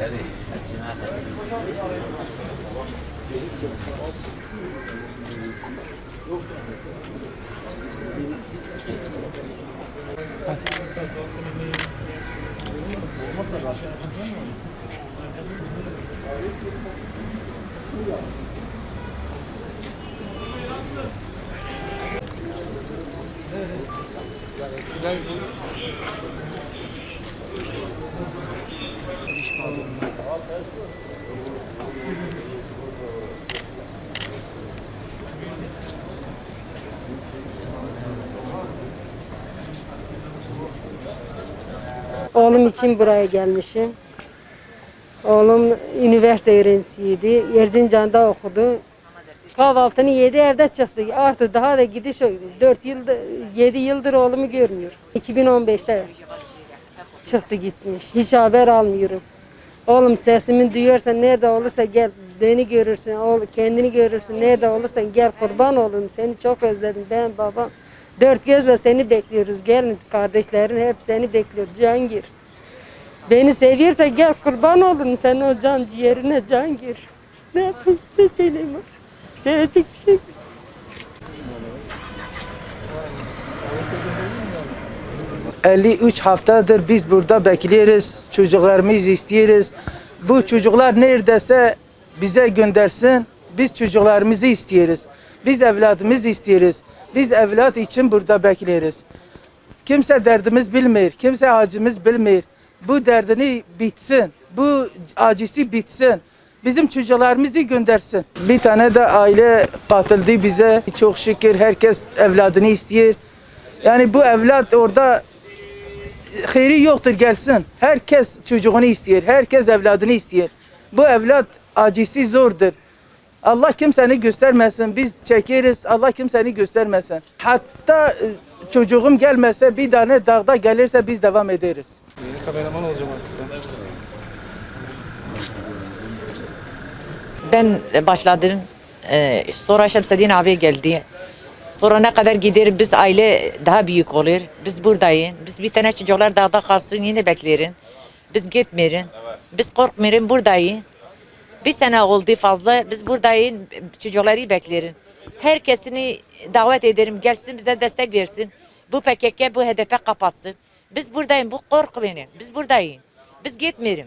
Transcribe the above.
Güzel bir Oğlum için buraya gelmişim. Oğlum üniversite öğrencisiydi. Erzincan'da okudu. Kahvaltını yedi evde çıktı. Artık daha da gidiş yok. 4 yıldır, 7 yıldır oğlumu görmüyor. 2015'te çıktı gitmiş. Hiç haber almıyorum. Oğlum sesimi duyuyorsan nerede olursa gel beni görürsün, oğlum kendini görürsün. Nerede olursan gel kurban olun. Seni çok özledim ben babam. Dört gözle seni bekliyoruz. Gelin kardeşlerin hep seni bekliyor. Cangir. Beni seviyorsa gel kurban olun. Sen o can ciğerine Cangir. Ne yapayım? Ne söyleyeyim artık? Söyleyecek bir şey yok. 53 haftadır biz burada bekliyoruz. Çocuklarımızı istiyoruz. Bu çocuklar neredeyse bize göndersin. Biz çocuklarımızı istiyoruz. Biz evladımızı istiyoruz. Biz evlat için burada bekliyoruz. Kimse derdimiz bilmiyor. Kimse acımız bilmiyor. Bu derdini bitsin. Bu acısı bitsin. Bizim çocuklarımızı göndersin. Bir tane de aile katıldı bize. Çok şükür herkes evladını istiyor. Yani bu evlat orada hayri yoktur gelsin. Herkes çocuğunu istiyor. Herkes evladını istiyor. Bu evlat acısı zordur. Allah kimseni göstermesin. Biz çekeriz. Allah kimseni göstermesin. Hatta e, çocuğum gelmese bir tane dağda gelirse biz devam ederiz. Yeni kameraman olacağım artık ben. Ben başladım. Ee, sonra Şemseddin abi geldi. Sonra ne kadar gider biz aile daha büyük olur. Biz buradayız. Biz bir tane çocuklar dağda kalsın yine beklerin. Biz gitmeyin. Biz korkmayın buradayız. Bir sene oldu fazla. Biz buradayız. Çocukları beklerin. Herkesini davet ederim. Gelsin bize destek versin. Bu PKK bu HDP kapatsın. Biz buradayız. Bu korkmayın. Biz buradayız. Biz gitmeyelim.